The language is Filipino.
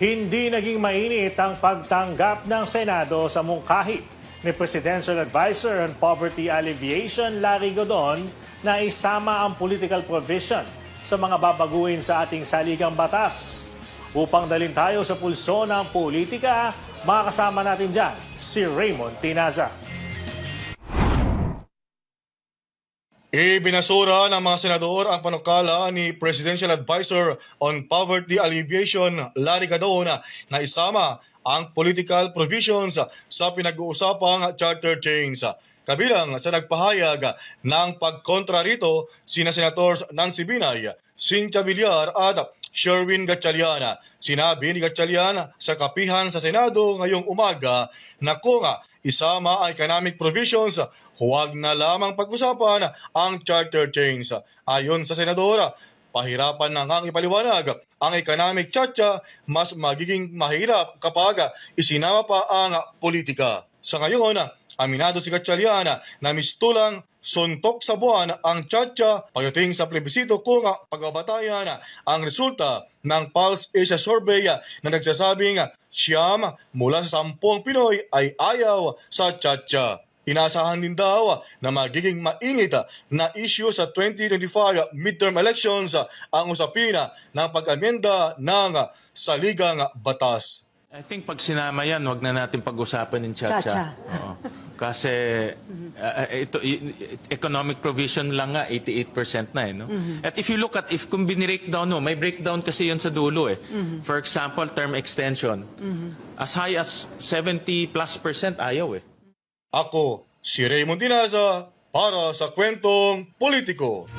Hindi naging mainit ang pagtanggap ng Senado sa mungkahi ni Presidential Advisor on Poverty Alleviation Larry Godon na isama ang political provision sa mga babaguhin sa ating saligang batas. Upang dalin tayo sa pulso ng politika, makakasama natin dyan si Raymond Tinaza. Ibinasura ng mga senador ang panukala ni Presidential Advisor on Poverty Alleviation Larry Gadon na isama ang political provisions sa pinag-uusapang charter change. Kabilang sa nagpahayag ng pagkontra rito sina Senators Nancy Binay, Cynthia Villar at Sherwin Gatchalian. Sinabi ni Gatchalian sa kapihan sa Senado ngayong umaga na kung isama ang economic provisions, huwag na lamang pag-usapan ang charter change. Ayon sa Senadora, pahirapan na ngang ipaliwanag ang economic chacha, mas magiging mahirap kapag isinama pa ang politika. Sa ngayon, aminado si Gatchalian na mistulang suntok sa buwan ang chacha pagdating sa plebisito kung pagbabatayan ang resulta ng Pulse Asia Survey na nagsasabing siyam mula sa sampung Pinoy ay ayaw sa chacha. Inasahan din daw na magiging mainit na issue sa 2025 midterm elections ang usapin ng pag-amenda ng saligang batas. I think pag sinama yan, wag na natin pag-usapan ng Chacha. Kasi uh, ito, economic provision lang nga, 88% na eh. No? At if you look at, if kung binirake-down mo, may breakdown kasi yun sa dulo eh. For example, term extension. As high as 70 plus percent ayaw eh. Ako, si Raymond Dinaza, para sa kwentong politiko.